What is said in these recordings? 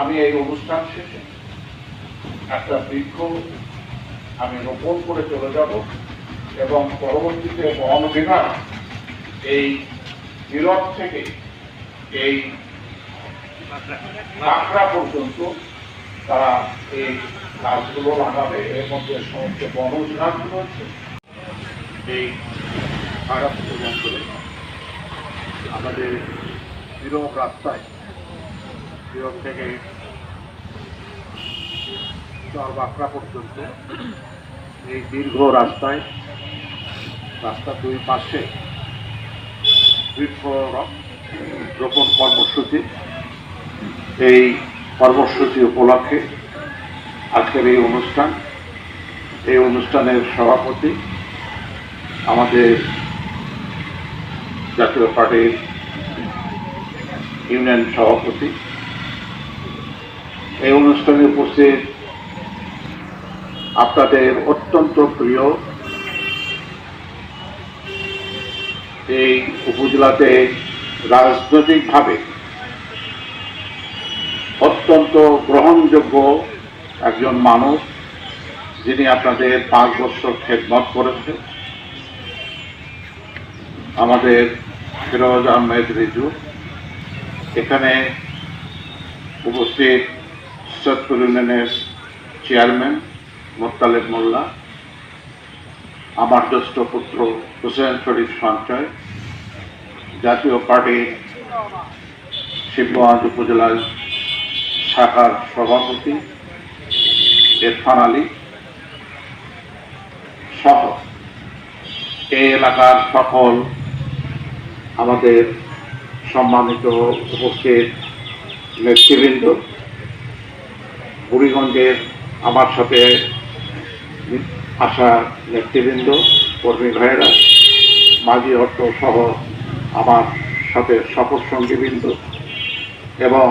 আমি এই অনুষ্ঠান শেষে একটা বৃক্ষ আমি রোপণ করে চলে যাব এবং পরবর্তীতে বন বিভাগ এই বিরোধ থেকে এই কাঁকড়া পর্যন্ত তারা এই গাছগুলো লাগাবে। এর মধ্যে সমস্ত বনজ গাছগুলো আছে এই অঞ্চলে আমাদের বিরোধ রাস্তায় বিরোধ থেকে চরবাকড়া পর্যন্ত এই দীর্ঘ রাস্তায় রাস্তার দুই পাশে বৃক্ষ রোপণ কর্মসূচি। এই কর্মসূচি উপলক্ষে আজকের এই অনুষ্ঠান, এই অনুষ্ঠানের সভাপতি আমাদের জাতীয় পার্টির ইউনিয়ন সভাপতি এই অনুষ্ঠানে উপস্থিত আপনাদের অত্যন্ত প্রিয় এই উপজেলাতে রাজনৈতিকভাবে অত্যন্ত গ্রহণযোগ্য একজন মানুষ, যিনি আপনাদের পাঁচ বছর খেদমত করেছেন। আমাদের ফিরোজ আহমেদ রিজু, এখানে উপস্থিত সৈয়দপুর ইউনিয়নের চেয়ারম্যান মোত্তালেব মোল্লা, আমার জ্যেষ্ঠ পুত্র হুসেন শরীফ সঞ্চয়, জাতীয় পার্টির শিবগঞ্জ উপজেলার শাখার সভাপতি ইরফান আলী সহ এই এলাকার সকল আমাদের সম্মানিত উপস্থিত নেতৃবৃন্দ। বুড়িগঞ্জের আমার সাথে আসা নেতৃবৃন্দ, কর্মী ভাইয়েরা, মাঝি অর্থ সহ আমার সাথে সফর সঙ্গীবৃন্দ এবং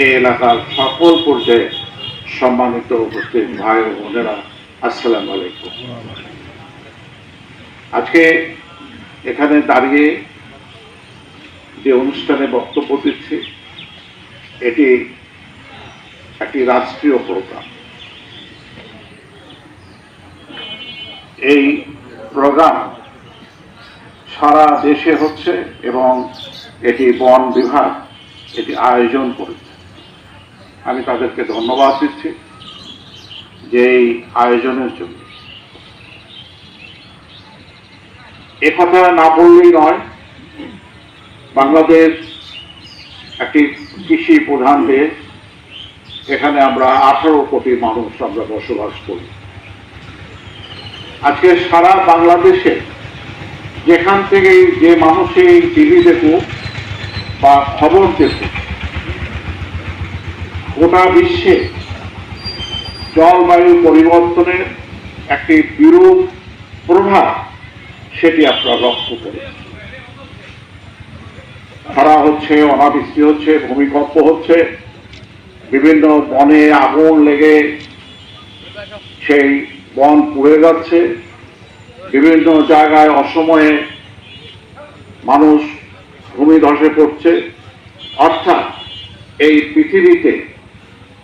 এই এলাকার সকল পর্যায়ে সম্মানিত উপস্থিত ভাই ও বোনেরা, আসসালামু আলাইকুম। আজকে এখানে দাঁড়িয়ে যে অনুষ্ঠানে বক্তব্য দিচ্ছি, এটি একটি রাষ্ট্রীয় প্রোগ্রাম। এই প্রোগ্রাম সারা দেশে হচ্ছে এবং এটি বন বিভাগ এটি আয়োজন করেছে। আমি তাদেরকে ধন্যবাদ দিচ্ছি যে এই আয়োজনের জন্য। এ কথা না বললেই নয়, বাংলাদেশ একটি কৃষি প্রধান দেশ এখানে আমরা আঠারো কোটি মানুষ আমরা বসবাস করি। আজকে সারা বাংলাদেশে যেখান থেকে যে মানুষই টিভি দেখুক বা খবর দেখুক, গোটা বিশ্বে জলবায়ু পরিবর্তনের একটি বিরূপ প্রভাব সেটি আপনারা লক্ষ্য করেন। খরা হচ্ছে, অনাবৃষ্টি হচ্ছে, ভূমিকম্প হচ্ছে বিভিন্ন বনে আগুন লেগে সেই বন পুড়ে যাচ্ছে। বিভিন্ন জায়গায় অসময়ে মানুষ ভূমি ধসে পড়ছে। অর্থাৎ এই পৃথিবীতে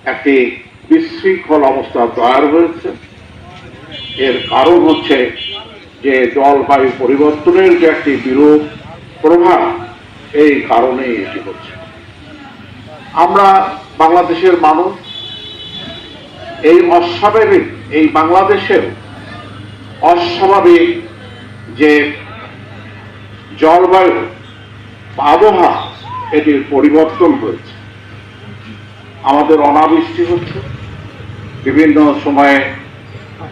একটি বিশৃঙ্খল অবস্থা তৈরি হয়েছে। এর কারণ হচ্ছে যে জলবায়ু পরিবর্তনের যে একটি বিরূপ প্রভাব, এই কারণেই এটি হচ্ছে। আমরা বাংলাদেশের মানুষ এই অস্বাভাবিক, এই বাংলাদেশের অস্বাভাবিক যে জলবায়ু আবহাওয়া, এটির পরিবর্তন হয়েছে। আমাদের অনাবৃষ্টি হচ্ছে। বিভিন্ন সময়ে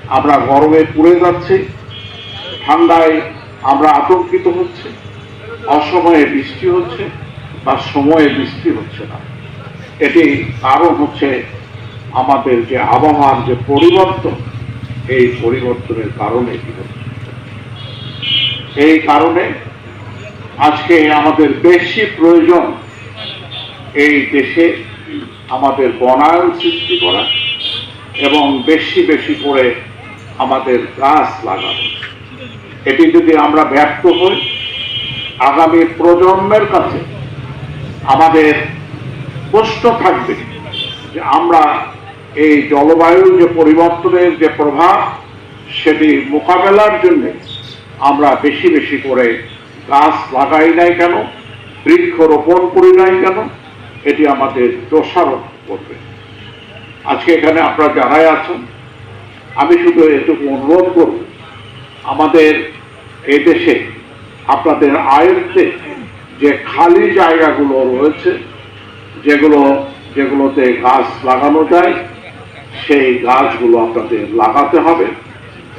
আমরা গরমে পুড়ে যাচ্ছি। ঠান্ডায় আমরা আতঙ্কিত হচ্ছে। অসময়ে বৃষ্টি হচ্ছে বা সময়ে বৃষ্টি হচ্ছে না। এটি কারণ হচ্ছে আমাদের যে আবহাওয়ার যে পরিবর্তন, এই পরিবর্তনের কারণে এই কারণে আজকে আমাদের বেশি প্রয়োজন এই দেশে আমাদের বনায়ন সৃষ্টি করা এবং বেশি বেশি করে আমাদের গাছ লাগানো। এটি যদি আমরা ব্যর্থ হই, আগামী প্রজন্মের কাছে আমাদের প্রশ্ন থাকবে যে আমরা এই জলবায়ুর যে পরিবর্তনের যে প্রভাব, সেটি মোকাবেলার জন্য আমরা বেশি বেশি করে গাছ লাগাই নাই কেন? বৃক্ষ রোপণ করি নাই কেন? এটি আমাদের দোষারোপ করবে। আজকে এখানে আপনারা যারাই আছেন, আমি শুধু এটুকু অনুরোধ করব, আমাদের এই দেশে আপনাদের আয়ত্তে যে খালি জায়গাগুলো রয়েছে যেগুলো, যেগুলোতে গাছ লাগানো যায়, সেই গাছগুলো আপনাদের লাগাতে হবে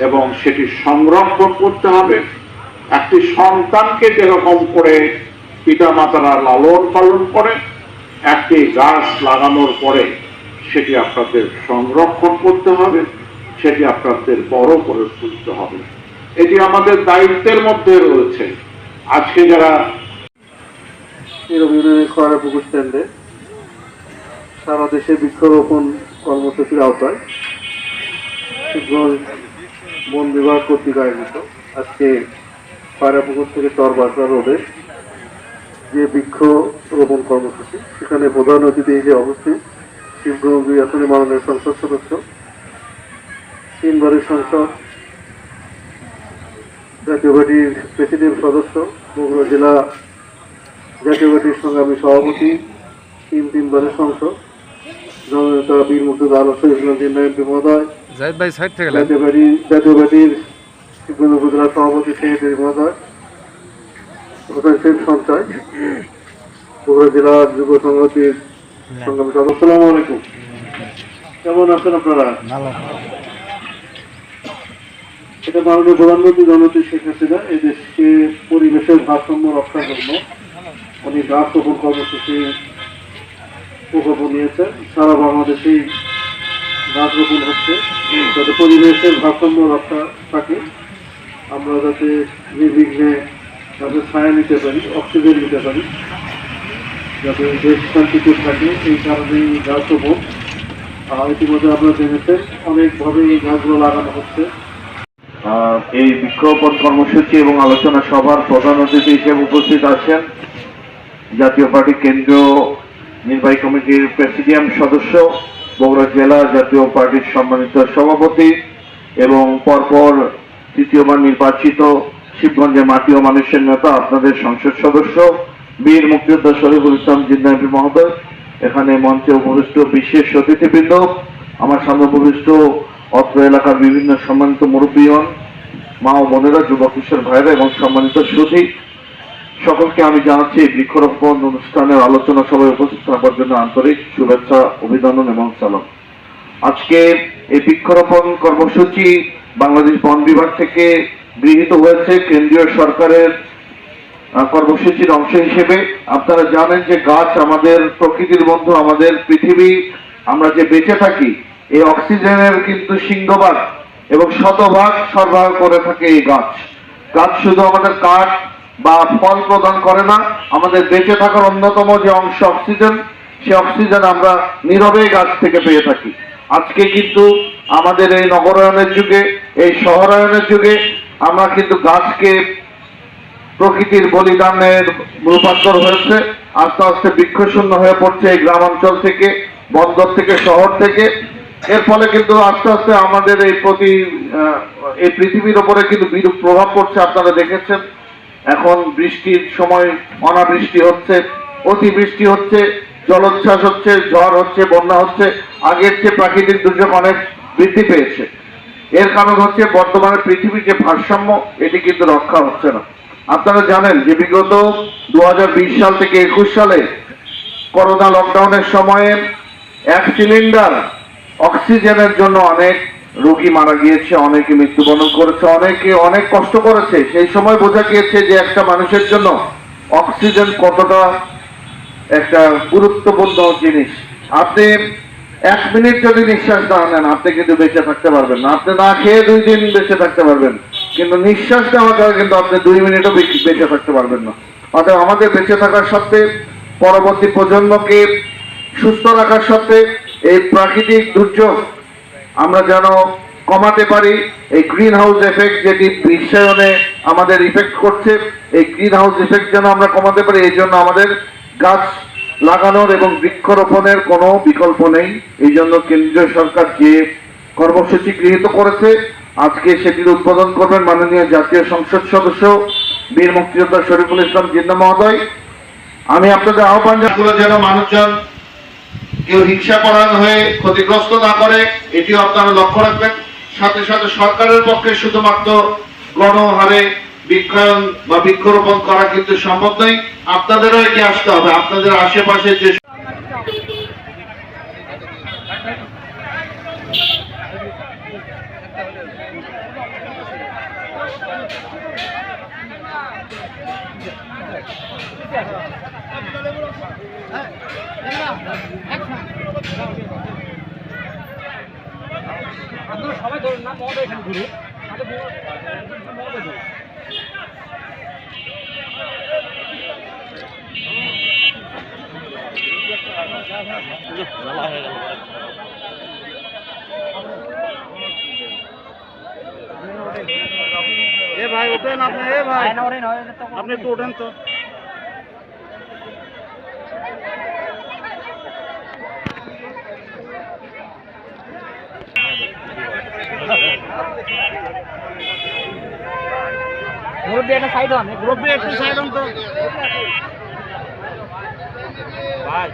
এবং সেটি সংরক্ষণ করতে হবে। একটি সন্তানকে যেরকম করে পিতামাতারা লালন পালন করে, একটি গাছ লাগানোর পরে সেটি আপনাদের সংরক্ষণ করতে হবে, সেটি আপনাদের বড় করে তুলতে হবে। এটি আমাদের দায়িত্বের মধ্যে রয়েছে। আজকে যারা এরকম খোয়ারা পুকুর সারা দেশে বৃক্ষরোপণ কর্মসূচির আওতায় বন বিভাগ কর্তৃক আয়োজিত। আজকে পায়রাপুকুর থেকে চরবাসা রোডে যে বৃক্ষরোপণ কর্মসূচি, সেখানে প্রধান অতিথি যে অবস্থিত শিবগঞ্জ আসনে মাননীয় সংসদ সদস্য তিনবারের সংসদ, জাতীয় পার্টির প্রেসিডেন্ট সদস্য, বগুড়া জেলা জাতীয় পার্টির সংগ্রামী সভাপতি, তিন তিনবারের সংসদ জননেতা বীর আলো এমপি মহোদয় জাহিদ ভাই সাইড থেকে উপজেলা সভাপতি সেক্রেটারি মহোদয় সঞ্চয় বগুড়া জেলার যুব সংগ্রামী আসসালামু আলাইকুম। কেমন আছেন আপনারা? এটা মাননীয় প্রধানমন্ত্রী জননেত্রী শেখ হাসিনা এই দেশকে পরিবেশের ভারসাম্য রক্ষার জন্য উনি গাছ রোপণ কর্মসূচি প্রকল্প নিয়েছেন সারা বাংলাদেশেই গাছ রোপণ হচ্ছে। যাতে পরিবেশের ভারসাম্য রক্ষা থাকে, আমরা যাতে নির্বিঘ্নে যাতে ছায়া নিতে পারি, অক্সিজেন নিতে পারি, যাতে দেশ শান্তিপুর থাকে, এই কারণেই গাছ রোপণ আর ইতিমধ্যে আপনারা জেনেছেন অনেকভাবে এই গাছগুলো লাগানো হচ্ছে। এই বিক্ষোভন কর্মসূচি এবং আলোচনা সভার প্রধান অতিথি হিসেবে উপস্থিত আছেন জাতীয় পার্টি কেন্দ্রীয় নির্বাহী কমিটির প্রেসিডিয়াম সদস্য, বগুড়া জেলা জাতীয় পার্টির সম্মানিত সভাপতি এবং পরপর তৃতীয়বার নির্বাচিত শিবগঞ্জের মাটি ও মানুষের নেতা, আপনাদের সংসদ সদস্য, বীর মুক্তিযোদ্ধা শরীফুল ইসলাম জিন্না মহোদয়। এখানে মঞ্চে উপবিষ্ট বিশেষ অতিথিবৃন্দ, আমার সামনে উপবিষ্ট অত্র এলাকার বিভিন্ন সম্মানিত মুরব্বীগণ, মা ও বোনেরা কিশোর ভাইরা এবং সম্মানিত সুধী সকলকে আমি জানাচ্ছি, বৃক্ষরোপণ অনুষ্ঠানের আলোচনা সভায় উপস্থিত থাকার জন্য আন্তরিক শুভেচ্ছা, অভিনন্দন এবং সালাম। আজকে এই বৃক্ষরোপণ কর্মসূচি বাংলাদেশ বন বিভাগ থেকে গৃহীত হয়েছে। কেন্দ্রীয় সরকারের কর্মসূচির অংশ হিসেবে আপনারা জানেন যে গাছ আমাদের প্রকৃতির বন্ধু, আমাদের পৃথিবী। আমরা যে বেঁচে থাকি, এই অক্সিজেনের কিন্তু সিংহভাগ এবং শতভাগ সরবরাহ করে থাকে এই গাছ। গাছ শুধু আমাদের কাঠ বা ফল প্রদান করে না। আমাদের বেঁচে থাকার অন্যতম যে অংশ অক্সিজেন, সে অক্সিজেন আমরা নীরবে গাছ থেকে পেয়ে থাকি। আজকে কিন্তু আমাদের এই নগরায়নের যুগে, এই শহরায়নের যুগে আমরা কিন্তু গাছকে প্রকৃতির বলিদানের রূপান্তর হয়েছে। আস্তে আস্তে বৃক্ষশূন্য হয়ে পড়ছে এই গ্রামাঞ্চল থেকে, বন্দর থেকে, শহর থেকে। এর ফলে কিন্তু আস্তে আস্তে আমাদের এই প্রতি এই পৃথিবীর ওপরে কিন্তু বিরূপ প্রভাব পড়ছে, আপনারা দেখেছেন। এখন বৃষ্টির সময় অনাবৃষ্টি হচ্ছে, অতিবৃষ্টি হচ্ছে, জলোচ্ছ্বাস হচ্ছে, ঝড় হচ্ছে, বন্যা হচ্ছে। আগের চেয়ে প্রাকৃতিক দুর্যোগ অনেক বৃদ্ধি পেয়েছে। এর কারণ হচ্ছে বর্তমানে পৃথিবীর যে ভারসাম্য, এটি কিন্তু রক্ষা হচ্ছে না। আপনারা জানেন যে বিগত দু হাজার বিশ সাল থেকে একুশ সালে করোনা লকডাউনের সময়ে এক সিলিন্ডার অক্সিজেনের জন্য অনেক রোগী মারা গিয়েছে, অনেকে মৃত্যুবরণ করেছে, অনেকে অনেক কষ্ট করেছে। সেই সময় বোঝা গিয়েছে যে একটা মানুষের জন্য অক্সিজেন কতটা একটা গুরুত্বপূর্ণ জিনিস। আপনি এক মিনিট যদি নিঃশ্বাস না নেন, আপনি কিন্তু বেঁচে থাকতে পারবেন না। আপনি না খেয়ে দুই দিন বেঁচে থাকতে পারবেন। কিন্তু নিঃশ্বাস নেওয়া ছাড়া কিন্তু আপনি দুই মিনিটও বেঁচে থাকতে পারবেন না। অতএব আমাদের বেঁচে থাকার সত্ত্বে, পরবর্তী প্রজন্মকে সুস্থ রাখার সত্ত্বে, এই প্রাকৃতিক দুর্যোগ আমরা যেন কমাতে পারি, এই গ্রিন হাউস এফেক্ট যেটি বিশ্বায়নে আমাদের ইফেক্ট করছে, এই গ্রিন হাউস এফেক্ট যেন আমরা কমাতে পারি, এই জন্য আমাদের গাছ লাগানোর এবং বৃক্ষরোপণের কোনো বিকল্প নেই। এই জন্য কেন্দ্রীয় সরকার যে কর্মসূচি গৃহীত করেছে, আজকে সেটির উদ্বোধন করবেন মাননীয় জাতীয় সংসদ সদস্য বীর মুক্তিযোদ্ধা শরীফুল ইসলাম জিন্না মহোদয়। আমি আপনাদের আহ্বান জানাব যেন মানুষজন কেউ হিংসা পরায়ণ হয়ে ক্ষতিগ্রস্ত না করে, এটিও আপনারা লক্ষ্য রাখবেন। সাথে সাথে সরকারের পক্ষে শুধুমাত্র গণহারে বৃক্ষায়ন বা বৃক্ষরোপণ করা কিন্তু সম্ভব নয়। আপনাদেরও এগিয়ে আসতে হবে। আপনাদের আশেপাশে যে আপনারা সবাই ধরুন না এখানে ঘুরে। এ ভাই ওঠেন আপনি এ ভাই। তো আপনি একটু ওঠেন তো। মুরব্বী একটা সাইড হন মুরব্বী একটু সাইড হন তো ভাই